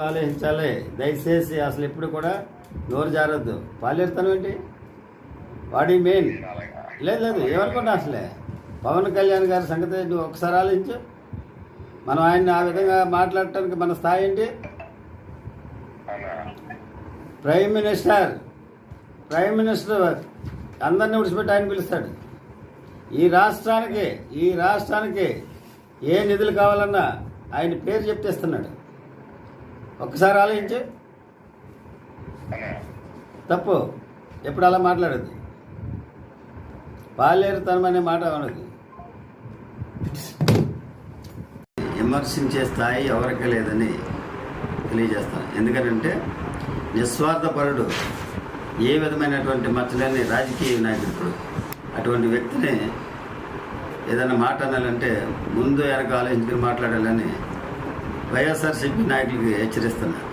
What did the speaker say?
ఆలోచించాలి దయచేసి అసలు ఎప్పుడు కూడా నోరు జారొద్దు. పాలేరుతాను ఏంటి? వాడి మెయిన్. లేదు లేదు ఏమనుకుంటా అసలే? పవన్ కళ్యాణ్ గారి సంగతి నువ్వు ఒకసారి ఆలోచించు. మనం ఆయన్ని ఆ విధంగా మాట్లాడటానికి మన స్థాయి ఏంటి? Prime minister. ప్రైమ్ మినిస్టర్ అందరిని విడిచిపెట్టి ఆయన పిలుస్తాడు. ఈ రాష్ట్రానికి ఈ రాష్ట్రానికి ఏ నిధులు కావాలన్నా ఆయన పేరు చెప్తేస్తున్నాడు ఒక్కసారి ఆలోచించు. తప్పు. ఎప్పుడు అలా మాట్లాడద్దు. పాలేరుతనం అనే మాట అనదు విమర్శించే స్థాయి ఎవరికి లేదని తెలియజేస్తాను. ఎందుకంటే నిస్వార్థపరుడు ఏ విధమైనటువంటి మచ్చలేని రాజకీయ నాయకుడు అటువంటి వ్యక్తిని ఏదైనా మాట అనాలంటే ముందు వెనక ఆలోచించుకుని మాట్లాడాలని వైఎస్ఆర్సీపీ నాయకులకి హెచ్చరిస్తున్నారు.